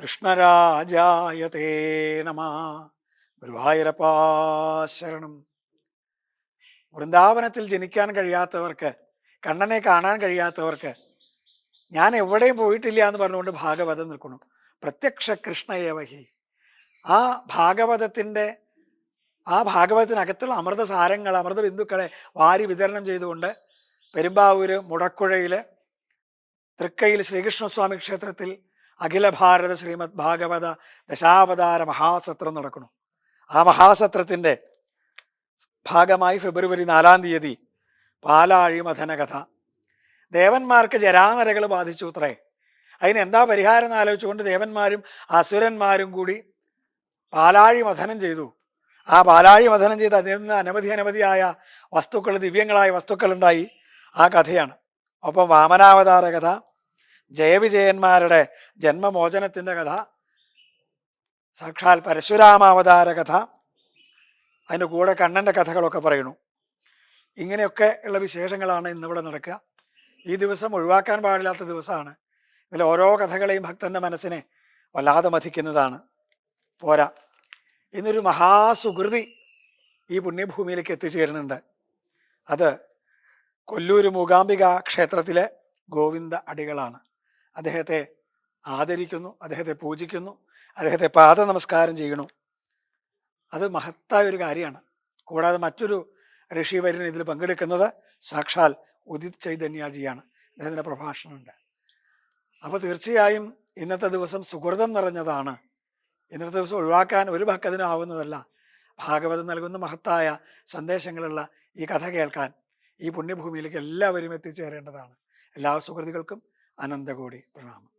കൃഷ്ണരാജായ തേ നമ. ഗുരുവായൂരപ്പാ ശരണം. വൃന്ദാവനത്തിൽ ജനിക്കാൻ കഴിയാത്തവർക്ക് കണ്ണനെ കാണാൻ കഴിയാത്തവർക്ക് ഞാൻ എവിടെയും പോയിട്ടില്ല എന്ന് പറഞ്ഞുകൊണ്ട് ഭാഗവതം നിൽക്കണം പ്രത്യക്ഷ കൃഷ്ണയേവഹി ആ ഭാഗവതത്തിന്റെ ആ ഭാഗവതത്തിനകത്തുള്ള അമൃതസാരങ്ങൾ അമൃത ബിന്ദുക്കളെ വാരി വിതരണം ചെയ്തുകൊണ്ട് പെരുമ്പാവൂര് മുടക്കുഴയിൽ തൃക്കയിൽ ശ്രീകൃഷ്ണസ്വാമി ക്ഷേത്രത്തിൽ അഖില ഭാരത ശ്രീമദ് ഭാഗവത ദശാവതാര മഹാസത്രം നടക്കുന്നു. ആ മഹാസത്രത്തിന്റെ ഭാഗമായി ഫെബ്രുവരി നാലാം തീയതി പാലാഴി മഥന കഥ ദേവന്മാർക്ക് ജരാനരകൾ ബാധിച്ചു അത്രേ അതിനെന്താ പരിഹാരം ആലോചിച്ചുകൊണ്ട് ദേവന്മാരും അസുരന്മാരും കൂടി പാലാഴി മഥനം ചെയ്തു. ആ പാലാഴി മഥനം ചെയ്ത് അതിൽ നിന്ന് അനവധി അനവധിയായ വസ്തുക്കൾ ദിവ്യങ്ങളായ വസ്തുക്കൾ ഉണ്ടായി. ആ കഥയാണ്. ഒപ്പം വാമനാവതാര കഥ ജയവിജയന്മാരുടെ ജന്മമോചനത്തിന്റെ കഥ സാക്ഷാൽ പരശുരാമാവതാര കഥ അതിന്റെ കൂടെ കണ്ണന്റെ കഥകളൊക്കെ പറയുന്നു. ഇങ്ങനെയൊക്കെ ഉള്ള വിശേഷങ്ങളാണ് ഇന്നിവിടെ നടക്കുക. ഈ ദിവസം ഒഴിവാക്കാൻ പാടില്ലാത്ത ദിവസമാണ്. ഇതിൽ ഓരോ കഥകളെയും ഭക്തന്റെ മനസ്സിനെ വല്ലാതെ മഥിക്കുന്നതാണ്. പോരാ. ഇന്നൊരു മഹാസുകൃതി ഈ പുണ്യഭൂമിയിലേക്ക് എത്തിച്ചേരുന്നുണ്ട്. അത് കൊല്ലൂർ മൂകാംബിക ക്ഷേത്രത്തിലെ ഗോവിന്ദ അടികളാണ്. അദ്ദേഹത്തെ ആദരിക്കുന്നു അദ്ദേഹത്തെ പൂജിക്കുന്നു അദ്ദേഹത്തെ പാദ നമസ്കാരം ചെയ്യണു അത് മഹത്തായ ഒരു കാര്യമാണ്. കൂടാതെ മറ്റൊരു ഋഷി വരുന്ന ഇതിൽ പങ്കെടുക്കുന്നത് സാക്ഷാൽ ഉദിത് ചൈതന്യാജിയാണ്. അദ്ദേഹത്തിന്റെ പ്രഭാഷണമുണ്ട്. അപ്പോൾ തീർച്ചയായും ഇന്നത്തെ ദിവസം സുഹൃതം നിറഞ്ഞതാണ്. ഇന്നത്തെ ദിവസം ഒഴിവാക്കാൻ ഒരു ഭക്തനും ആവുന്നതല്ല. ഭാഗവതം നൽകുന്ന മഹത്തായ സന്ദേശങ്ങളുള്ള ഈ കഥ കേൾക്കാൻ ഈ പുണ്യഭൂമിയിലേക്ക് എല്ലാവരും എത്തിച്ചേരേണ്ടതാണ്. എല്ലാ സുഹൃത്തുക്കൾക്കും അനന്തകോടി പ്രണാമം.